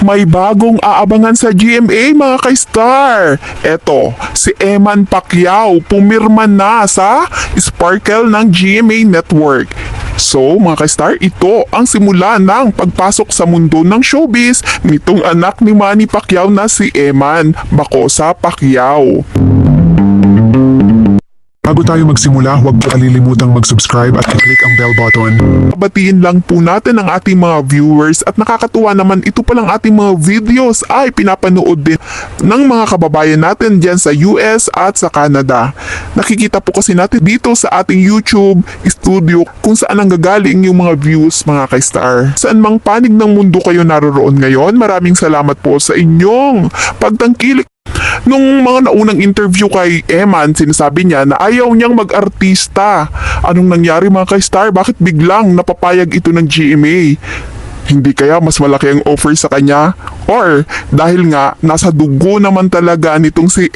May bagong aabangan sa GMA mga ka-star. Eto, si Eman Pacquiao pumirma na sa Sparkle ng GMA Network. So mga ka-star, ito ang simula ng pagpasok sa mundo ng showbiz nitong anak ni Manny Pacquiao na si Eman Bacosa Pacquiao. Bago tayo magsimula, huwag po kalilimutang mag-subscribe at i-click ang bell button. Batiin lang po natin ang ating mga viewers at nakakatuwa naman ito palang ating mga videos ay pinapanood din ng mga kababayan natin dyan sa US at sa Canada. Nakikita po kasi natin dito sa ating YouTube studio kung saan ang gagaling yung mga views mga ka-star. Saan mang panig ng mundo kayo naroroon ngayon, maraming salamat po sa inyong pagtangkilik Nung mga naunang interview kay Eman, sinasabi niya na ayaw niyang mag-artista. Anong nangyari mga ka-star? Bakit biglang napapayag ito ng GMA? Hindi kaya mas malaki ang offer sa kanya? Or dahil nga nasa dugo naman talaga nitong si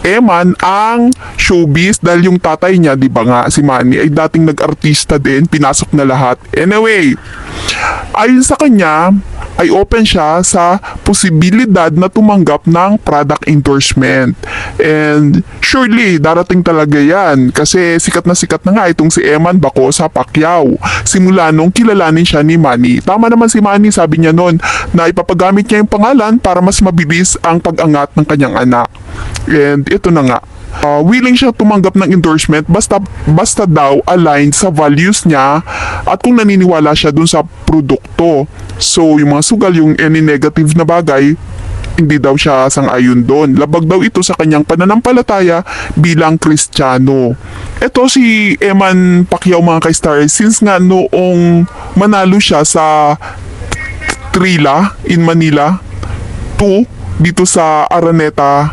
Eman ang showbiz dahil yung tatay niya, di ba nga, si Manny ay dating nag-artista din, pinasok na lahat. Anyway, ayon sa kanya, ay open siya sa posibilidad na tumanggap ng product endorsement. And surely, darating talaga yan kasi sikat na sikat na nga itong si Eman Bacosa Pacquiao. Simula nung kilalanin siya ni Manny. Tama naman si Manny, sabi niya noon na ipapagamit niya yung pangalan para mas mabilis ang pag-angat ng kanyang anak. And ito na nga, Uh, willing siya tumanggap ng endorsement basta basta daw aligned sa values niya at kung naniniwala siya dun sa produkto. So, yung mga sugal, yung any negative na bagay, hindi daw siya sang-ayon doon. Labag daw ito sa kanyang pananampalataya bilang Kristiyano. Ito si Eman Pacquiao mga ka-star, since nga noong manalo siya sa Trila in Manila, 2 dito sa Araneta,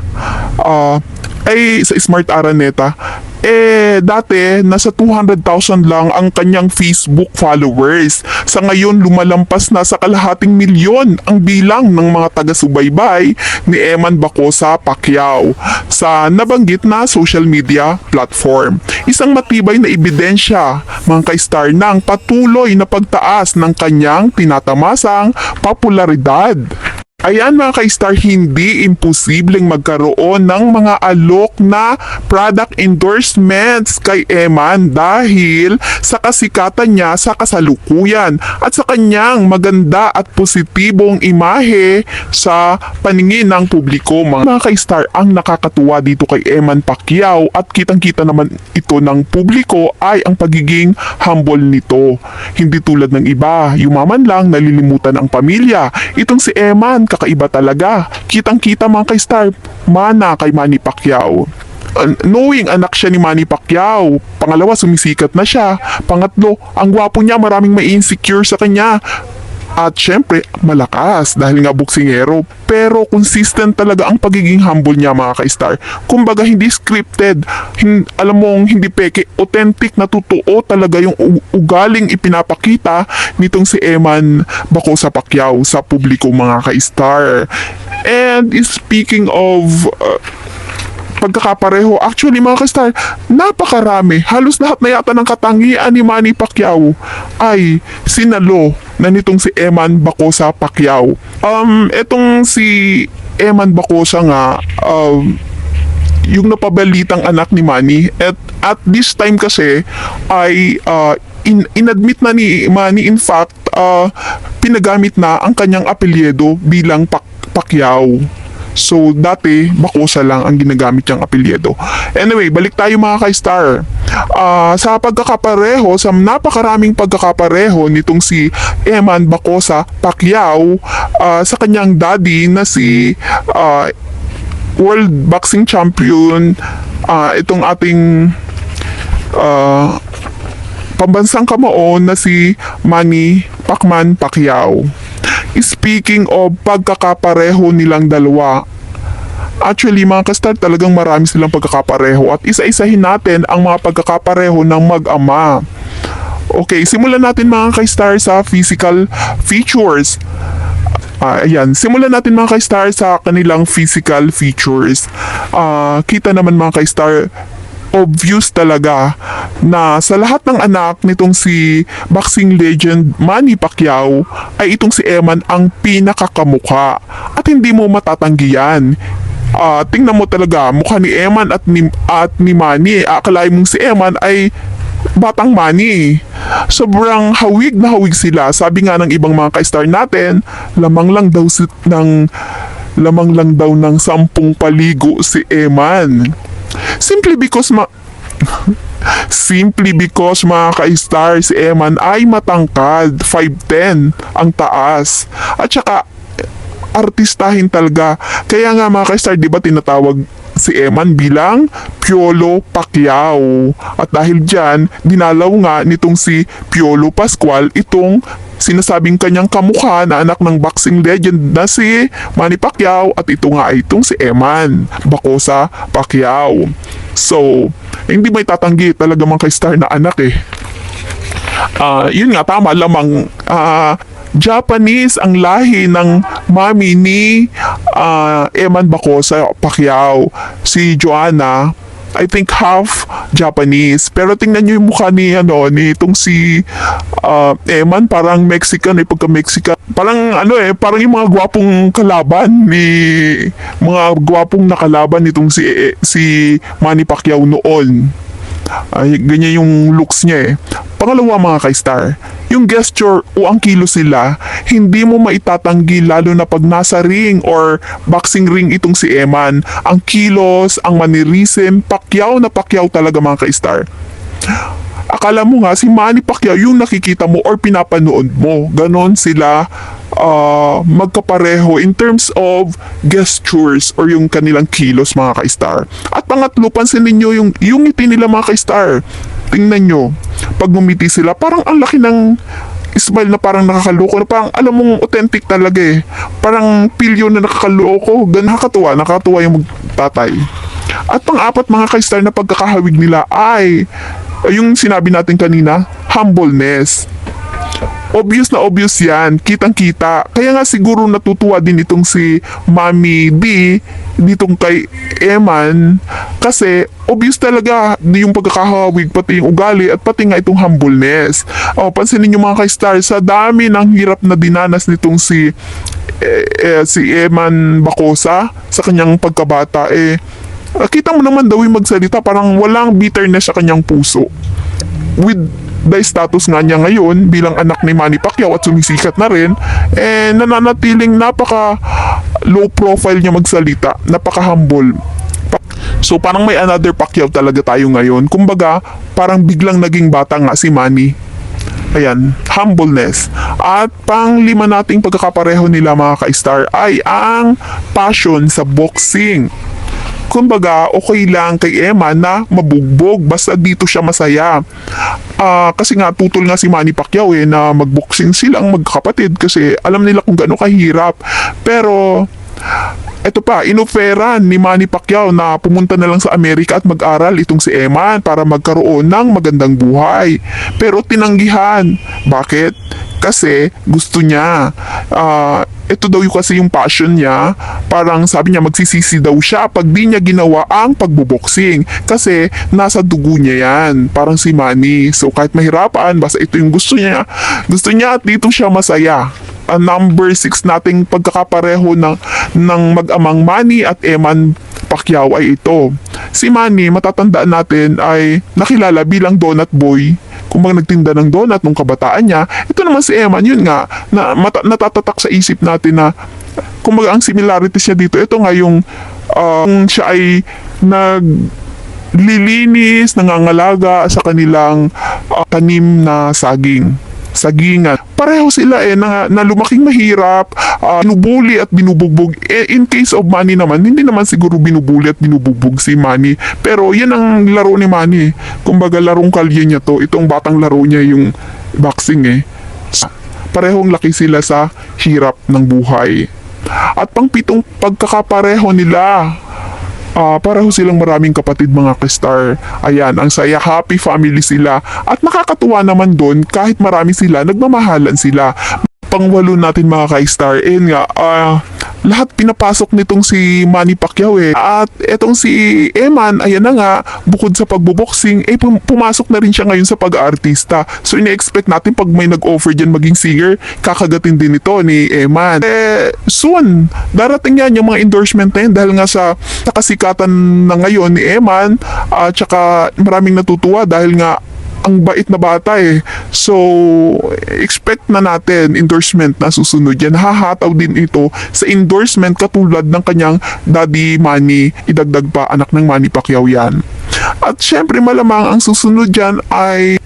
ah, ay sa Smart Araneta, eh dati nasa 200,000 lang ang kanyang Facebook followers. Sa ngayon lumalampas na sa kalahating milyon ang bilang ng mga taga-subaybay ni Eman Bacosa Pacquiao sa nabanggit na social media platform. Isang matibay na ebidensya mga ka-star ng patuloy na pagtaas ng kanyang tinatamasang popularidad. Ayan mga ka-star, hindi imposibleng magkaroon ng mga alok na product endorsements kay Eman dahil sa kasikatan niya sa kasalukuyan at sa kanyang maganda at positibong imahe sa paningin ng publiko. Mga ka-star, ang nakakatuwa dito kay Eman Pacquiao at kitang-kita naman ito ng publiko ay ang pagiging humble nito. Hindi tulad ng iba, yumaman lang nalilimutan ang pamilya. Itong si Eman, kakaiba talaga. Kitang-kita mga ka-star, mana kay Manny Pacquiao. Knowing anak siya ni Manny Pacquiao. Pangalawa, sumisikat na siya. Pangatlo, ang gwapo niya, maraming may insecure sa kanya. At syempre, malakas dahil nga buksingero. Pero consistent talaga ang pagiging humble niya mga ka-star. Kumbaga hindi scripted. Hin- alam mong hindi peke. Authentic na totoo talaga yung ugaling ipinapakita nitong si Eman Bacosa Pacquiao sa publiko mga ka-star. And speaking of uh, pagkakapareho. Actually mga ka-star, napakarami. Halos lahat na yata ng katangian ni Manny Pacquiao ay sinalo na nitong si Eman Bacosa Pacquiao. Um, etong si Eman Bacosa nga, um, yung napabalitang anak ni Manny at at this time kasi ay uh, in, inadmit na ni Manny in fact uh, pinagamit na ang kanyang apelyido bilang Pac- Pacquiao. So, dati, Bacosa lang ang ginagamit niyang apelyido. Anyway, balik tayo mga ka-star. Ah, sa pagkakapareho, sa napakaraming pagkakapareho nitong si Eman Bacosa Pacquiao ah, sa kanyang daddy na si ah, World Boxing Champion, ah, itong ating ah, pambansang kamaon na si Manny Pacman Pacquiao. Speaking of pagkakapareho nilang dalawa, actually mga kastar talagang marami silang pagkakapareho at isa-isahin natin ang mga pagkakapareho ng mag-ama. Okay, simulan natin mga ka-star sa physical features. Ah, ayan, simulan natin mga ka-star sa kanilang physical features. Ah, kita naman mga ka-star obvious talaga na sa lahat ng anak nitong si boxing legend Manny Pacquiao ay itong si Eman ang pinakakamukha at hindi mo matatanggihan. Ah, tingnan mo talaga mukha ni Eman at ni, at ni Manny. Akalain mong si Eman ay batang Manny. Sobrang hawig na hawig sila. Sabi nga ng ibang mga ka-star natin, lamang lang daw si, ng lamang lang daw ng sampung paligo si Eman. Simply because ma Simply because mga ka-star si Eman ay matangkad, 5'10 ang taas. At saka artistahin talaga. Kaya nga mga ka-star, di ba tinatawag si Eman bilang Piolo Pacquiao. At dahil dyan, dinalaw nga nitong si Piolo Pascual itong sinasabing kanyang kamukha na anak ng boxing legend na si Manny Pacquiao at ito nga ay itong si Eman Bacosa Pacquiao. So, hindi may tatanggi talaga mga ka-star na anak eh. Ah, yun nga tama lamang ah, Japanese ang lahi ng mami ni ah, Eman Bacosa Pacquiao. Si Joanna, I think half Japanese. Pero tingnan niyo yung mukha ni ano ni itong si ah, Eman parang Mexican eh pagka Mexican. Parang ano eh parang yung mga gwapong kalaban ni mga gwapong nakalaban nitong si si Manny Pacquiao noon. Ay, ganyan yung looks niya eh. Pangalawa mga ka-star, yung gesture o ang kilos nila, hindi mo maitatanggi lalo na pag nasa ring or boxing ring itong si Eman. Ang kilos, ang mannerism, pakyaw na pakyaw talaga mga ka-star. Akala mo nga si Manny Pacquiao yung nakikita mo or pinapanood mo. Ganon sila ah, magkapareho in terms of gestures or yung kanilang kilos mga ka-star. At pangatlo, pansin ninyo yung, yung ngiti nila mga ka-star. Tingnan nyo, pag ngumiti sila, parang ang laki ng smile na parang nakakaloko na parang alam mong authentic talaga eh. Parang pilyo na nakakaloko. Gan nakakatuwa, nakakatuwa yung magtatay. At pang-apat mga ka-star na pagkakahawig nila ay yung sinabi natin kanina, humbleness. Obvious na obvious yan, kitang-kita. Kaya nga siguro natutuwa din itong si Mami D ditong kay Eman kasi obvious talaga yung pagkakahawig pati yung ugali at pati nga itong humbleness. O, pansinin niyo mga ka-star, sa dami ng hirap na dinanas nitong si eh, eh, si Eman Bacosa sa kanyang pagkabata eh Nakita mo naman daw yung magsalita, parang walang bitterness sa kanyang puso. With the status nga niya ngayon bilang anak ni Manny Pacquiao at sumisikat na rin, eh nananatiling napaka low profile niya magsalita, napaka humble. So parang may another Pacquiao talaga tayo ngayon. Kumbaga, parang biglang naging bata nga si Manny. Ayan, humbleness. At pang lima nating pagkakapareho nila mga ka-star ay ang passion sa boxing. Kumbaga, okay lang kay Emma na mabugbog basta dito siya masaya. Ah, kasi nga tutol nga si Manny Pacquiao eh na magboxing silang magkakapatid kasi alam nila kung gaano kahirap. Pero ito pa, inoferan ni Manny Pacquiao na pumunta na lang sa Amerika at mag-aral itong si Eman para magkaroon ng magandang buhay. Pero tinanggihan. Bakit? Kasi gusto niya. Ah, ito daw yung kasi yung passion niya. Parang sabi niya magsisisi daw siya pag di niya ginawa ang pagboboxing. Kasi nasa dugo niya yan. Parang si Manny. So kahit mahirapan, basta ito yung gusto niya. Gusto niya at dito siya masaya ang number 6 nating pagkakapareho ng, ng mag-amang Manny at Eman Pacquiao ay ito. Si Manny, matatandaan natin, ay nakilala bilang donut boy. Kung bang nagtinda ng donut nung kabataan niya, ito naman si Eman, yun nga, na mata, natatatak sa isip natin na kumbaga ang similarities niya dito, ito nga yung kung siya ay nag lilinis, nangangalaga sa kanilang ah, tanim na saging sagingan. Pareho sila eh na, na lumaking mahirap, ah, binubuli at binubugbog. Eh, in case of Manny naman, hindi naman siguro binubuli at binubugbog si Manny. Pero yan ang laro ni Manny. Kumbaga larong kalye niya to. Itong batang laro niya yung boxing eh. Parehong laki sila sa hirap ng buhay. At pang pitong pagkakapareho nila, Ah, pareho silang maraming kapatid mga ka-star. Ayan, ang saya, happy family sila. At nakakatuwa naman doon, kahit marami sila, nagmamahalan sila. Pangwalo natin mga ka-star, eh nga, ah, lahat pinapasok nitong si Manny Pacquiao eh. At etong si Eman, ayan na nga, bukod sa pagboboxing, eh pum- pumasok na rin siya ngayon sa pag-aartista. So ine-expect natin pag may nag-offer dyan maging singer, kakagatin din ito ni Eman. Eh, soon, darating yan yung mga endorsement na yun dahil nga sa nakasikatan na ngayon ni Eman, at saka maraming natutuwa dahil nga ang bait na bata eh. So, expect na natin endorsement na susunod yan. Hahataw din ito sa endorsement katulad ng kanyang daddy Manny. Idagdag pa anak ng Manny Pacquiao yan. At syempre malamang ang susunod dyan ay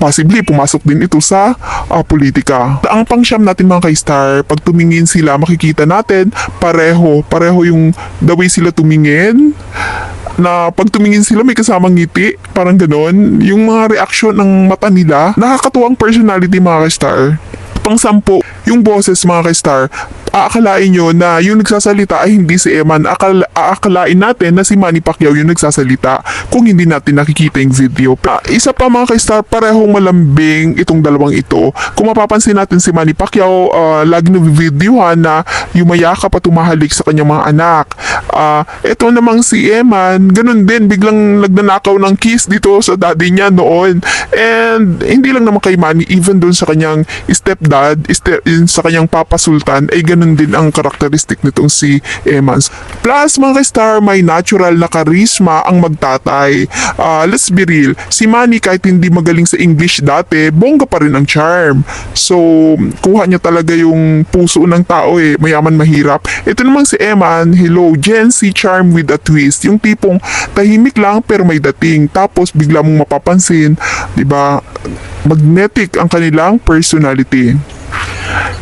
possibly pumasok din ito sa ah, politika. Ang pangsyam natin mga ka-star, pag tumingin sila, makikita natin pareho, pareho yung the way sila tumingin, na pag tumingin sila may kasamang ngiti, parang ganon. Yung mga reaksyon ng mata nila, nakakatuwang personality mga ka-star. Pang sampo, yung boses mga ka-star, aakalain nyo na yung nagsasalita ay hindi si Eman. Akala, aakalain natin na si Manny Pacquiao yung nagsasalita kung hindi natin nakikita yung video. Ah, isa pa mga ka-star, parehong malambing itong dalawang ito. Kung mapapansin natin si Manny Pacquiao, ah, lagi videohan na yumayakap at tumahalik sa kanyang mga anak. Ah, ito namang si Eman, ganun din, biglang nagnanakaw ng kiss dito sa daddy niya noon. And hindi lang naman kay Manny, even doon sa kanyang stepdad, step, yun sa kanyang papa sultan, ay ganun din ang karakteristik nitong si Emans. Plus, mga ka-star, may natural na karisma ang magtatay. Ah, let's be real, si Manny kahit hindi magaling sa English dati, bongga pa rin ang charm. So, kuha niya talaga yung puso ng tao eh, mayaman mahirap. Ito namang si Eman, hello, Gen Z charm with a twist. Yung tipong tahimik lang pero may dating. Tapos bigla mong mapapansin, di ba, magnetic ang kanilang personality.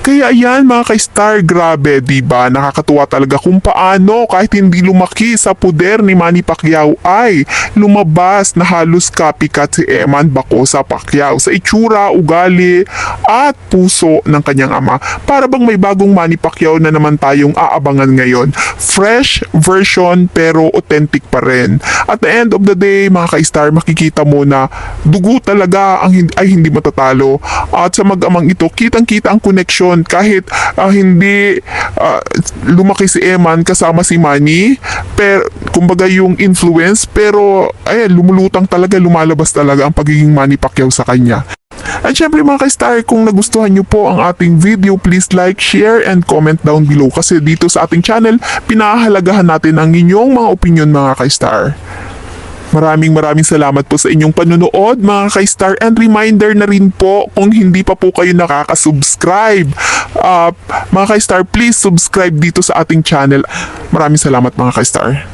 Kaya yan mga ka-star, grabe, ba? Nakakatuwa talaga kung paano kahit hindi lumaki sa puder ni Manny Pacquiao ay lumabas na halos copycat si Eman Bacosa Pacquiao sa itsura, ugali at puso ng kanyang ama. Para bang may bagong Manny Pacquiao na naman tayong aabangan ngayon. Fresh version pero authentic pa rin. At the end of the day, mga ka-star, makikita mo na dugo talaga ang hin- ay hindi matatalo. At sa mag-amang ito, kitang-kita ang connection kahit ah, hindi ah, lumaki si Eman kasama si Manny pero kumbaga yung influence pero ayan lumulutang talaga lumalabas talaga ang pagiging Manny Pacquiao sa kanya at syempre mga ka-star, kung nagustuhan nyo po ang ating video, please like, share, and comment down below. Kasi dito sa ating channel, pinahahalagahan natin ang inyong mga opinion mga ka-star. Maraming maraming salamat po sa inyong panunood mga ka-star and reminder na rin po kung hindi pa po kayo nakaka-subscribe. Uh, mga ka-star, please subscribe dito sa ating channel. Maraming salamat mga ka-star.